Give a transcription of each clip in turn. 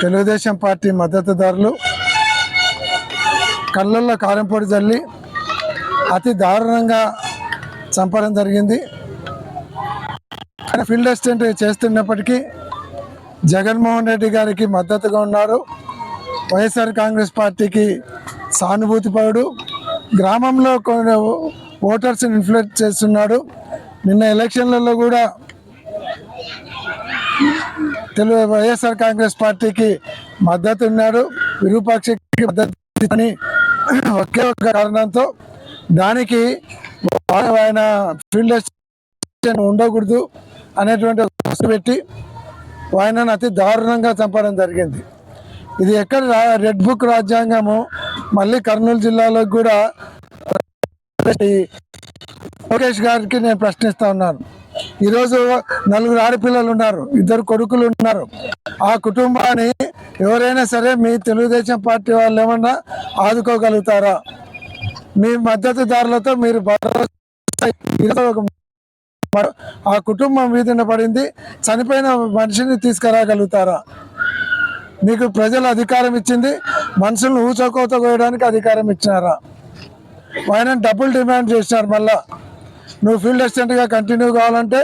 Telugu Desam party మద్దతుదారులు కళ్ళల్లో కారంపొడి జల్లి అతి దారుణంగా చంపడం జరిగింది. ఆయన ఫీల్డ్ అసిస్టెంట్ చేస్తున్నప్పటికీ జగన్మోహన్ రెడ్డి గారికి మద్దతుగా ఉన్నారు. వైఎస్ఆర్ కాంగ్రెస్ పార్టీకి సానుభూతిపరుడు గ్రామంలో కొన్ని ఓటర్స్ని ఇన్ఫ్లుయెన్స్ చేస్తున్నాడు. నిన్న ఎలక్షన్లలో కూడా తెలుగు వైఎస్ఆర్ కాంగ్రెస్ పార్టీకి మద్దతు ఉన్నాడు విరూపాక్షకి మద్దతు అని ఒకే ఒక కారణంతో దానికి ఆయన ఫీల్డ్ ఉండకూడదు అనేటువంటి పెట్టి ఆయనను అతి దారుణంగా చంపడం జరిగింది. ఇది ఎక్కడ రెడ్ బుక్ రాజ్యాంగము మళ్ళీ కర్నూలు జిల్లాలో కూడా లోకేష్ గారికి నేను ప్రశ్నిస్తా ఉన్నాను. ఈరోజు నలుగురు ఆడపిల్లలు ఉన్నారు ఇద్దరు కొడుకులు ఉన్నారు. ఆ కుటుంబాన్ని ఎవరైనా సరే మీ తెలుగుదేశం పార్టీ వాళ్ళు ఏమన్నా ఆదుకోగలుగుతారా? మీ మద్దతుదారులతో మీరు ఒక ఆ కుటుంబం వీధిన పడింది చనిపోయిన మనిషిని తీసుకురాగలుగుతారా? మీకు ప్రజలు అధికారం ఇచ్చింది మనుషులను ఊచకోత కోయడానికి అధికారం ఇచ్చినారా? ఆయన డబ్బులు డిమాండ్ చేసినారు మళ్ళా? నువ్వు ఫీల్డ్ అసిస్టెంట్గా కంటిన్యూ కావాలంటే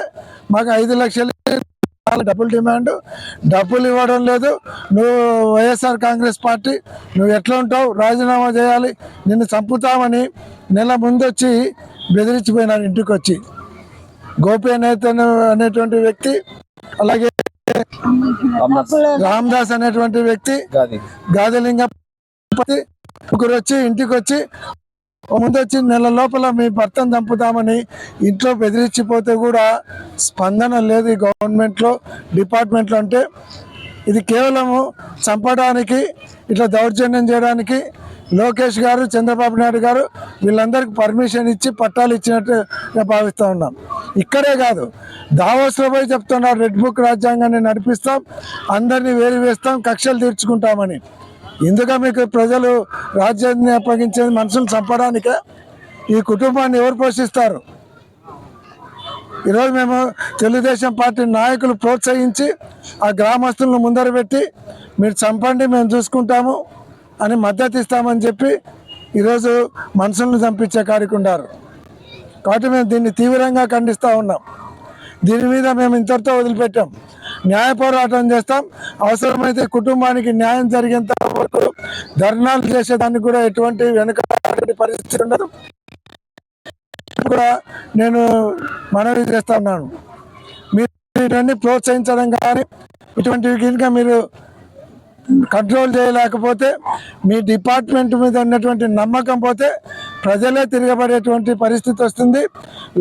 మాకు ఐదు లక్షలు ఇవ్వాలి. డబ్బులు డిమాండ్ డబ్బులు ఇవ్వడం లేదు. నువ్వు వైఎస్ఆర్ కాంగ్రెస్ పార్టీ నువ్వు ఎట్లా ఉంటావు? రాజీనామా చేయాలి. నిన్ను చంపుతామని నెల ముందు వచ్చి బెదిరించిపోయినారు ఇంటికి వచ్చి గోపి అనేతను అనేటువంటి వ్యక్తి అలాగే రామదాస్ అనేటువంటి వ్యక్తి గాజలింగం ముగ్గురు వచ్చి ఇంటికి వచ్చి ముందు వచ్చి నెల లోపల మీ భర్తను చంపుతామని ఇంట్లో బెదిరించిపోతే కూడా స్పందన లేదు ఈ గవర్నమెంట్లో డిపార్ట్మెంట్లో అంటే ఇది కేవలము చంపడానికి ఇట్లా దౌర్జన్యం చేయడానికి లోకేష్ గారు చంద్రబాబు నాయుడు గారు వీళ్ళందరికీ పర్మిషన్ ఇచ్చి పట్టాలు ఇచ్చినట్టుగా భావిస్తూ ఉన్నాం. ఇక్కడే కాదు దావోస్లో పోయి చెప్తున్నారు రెడ్ బుక్ రాజ్యాంగాన్ని నడిపిస్తాం అందరినీ వేరు వేస్తాం కక్షలు తీర్చుకుంటామని. ఇందుక మీకు ప్రజలు రాజ్యాన్ని అప్పగించేది మనుషులు చంపడానికే ఈ కుటుంబాన్ని ఎవరు పోషిస్తారు? ఈరోజు మేము తెలుగుదేశం పార్టీ నాయకులు ప్రోత్సహించి ఆ గ్రామస్తులను ముందర పెట్టి మీరు చంపండి మేము చూసుకుంటాము అని మద్దతు ఇస్తామని చెప్పి ఈరోజు మనుషులను చంపించే కార్యకుండారు కాబట్టి మేము దీన్ని తీవ్రంగా ఖండిస్తూ ఉన్నాం. దీని మీద మేము ఇంతటితో వదిలిపెట్టాం. న్యాయ పోరాటం చేస్తాం. అవసరమైతే కుటుంబానికి న్యాయం జరిగేంత వరకు ధర్నాలు చేసేదానికి కూడా ఎటువంటి వెనుక పరిస్థితి ఉండదు. కూడా నేను మనవి చేస్తా ఉన్నాను. మీరు వీటన్ని ప్రోత్సహించడం కానీ ఇటువంటివి కనుక మీరు కంట్రోల్ చేయలేకపోతే మీ డిపార్ట్మెంట్ మీద ఉన్నటువంటి నమ్మకం పోతే ప్రజలే తిరగబడేటువంటి పరిస్థితి వస్తుంది.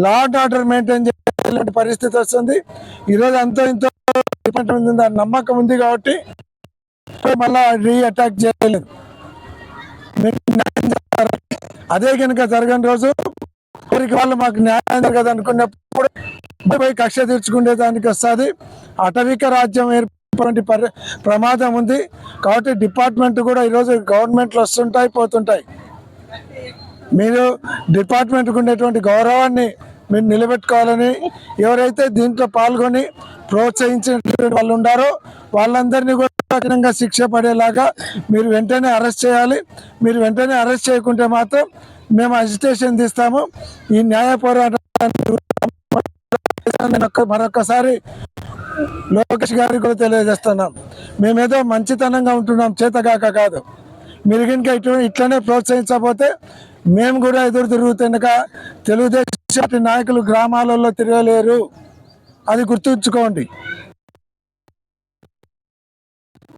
లా అండ్ ఆర్డర్ మెయింటైన్ చేయాలంటే పరిస్థితి వస్తుంది. ఈరోజు అంతో ఇంతో డిపార్ట్మెంట్ మీద నమ్మకం ఉంది కాబట్టి మళ్ళా రీ అటాక్ చేయలేదు. అదే కనుక జరగని రోజు ఎవరికి వాళ్ళు మాకు న్యాయం జరగదు అనుకున్నప్పుడు పోయి కక్ష తీర్చుకునే దానికి వస్తుంది. అటవిక రాజ్యం ఏర్పడి ప్రమాదం ఉంది. కాబట్టి డిపార్ట్మెంట్ కూడా ఈరోజు గవర్నమెంట్లు వస్తుంటాయి పోతుంటాయి. మీరు డిపార్ట్మెంట్కి ఉండేటువంటి గౌరవాన్ని మీరు నిలబెట్టుకోవాలని ఎవరైతే దీంట్లో పాల్గొని ప్రోత్సహించినటువంటి వాళ్ళు ఉండారో వాళ్ళందరినీ కూడా కఠినంగా శిక్ష పడేలాగా మీరు వెంటనే అరెస్ట్ చేయాలి. మీరు వెంటనే అరెస్ట్ చేయకుంటే మాత్రం మేము అజిటేషన్ తీస్తాము. ఈ న్యాయ పోరాటాన్ని మరొకసారి లోకేష్ గారికి కూడా తెలియజేస్తున్నాం. మేమేదో మంచితనంగా ఉంటున్నాం చేతగాక కాదు. మీరు కనుక ఇటు ఇట్లనే ప్రోత్సహించకపోతే మేము కూడా ఎదురు తిరుగుతుండగా తెలుగుదేశం పార్టీ నాయకులు గ్రామాలలో తిరగలేరు. అది గుర్తుంచుకోండి.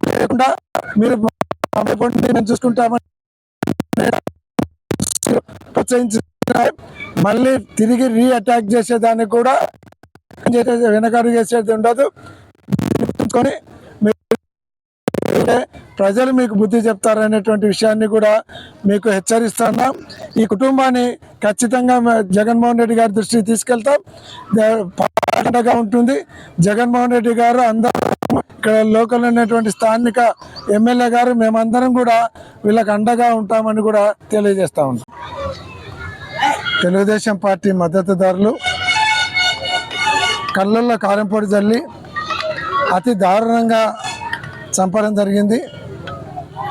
లేకుండా మీరు మేము చూసుకుంటామని ప్రోత్సహించి మళ్ళీ తిరిగి రీ అటాక్ చేసేదానికి కూడా చేసే వెనకాడు చేసేది ఉండదు గుర్తుంచుకొని ప్రజలు మీకు బుద్ధి చెప్తారనేటువంటి విషయాన్ని కూడా మీకు హెచ్చరిస్తున్నాం ఈ కుటుంబాన్ని ఖచ్చితంగా జగన్మోహన్ రెడ్డి గారి దృష్టికి తీసుకెళ్తాం. అండగా ఉంటుంది. జగన్మోహన్ రెడ్డి గారు అందరూ ఇక్కడ లోకల్ ఉన్నటువంటి స్థానిక ఎమ్మెల్యే గారు మేమందరం కూడా వీళ్ళకి అండగా ఉంటామని కూడా తెలియజేస్తా ఉంటాం తెలుగుదేశం పార్టీ మద్దతుదారులు కళ్ళల్లో కారంపొడి జల్లి అతి దారుణంగా చంపడం జరిగింది.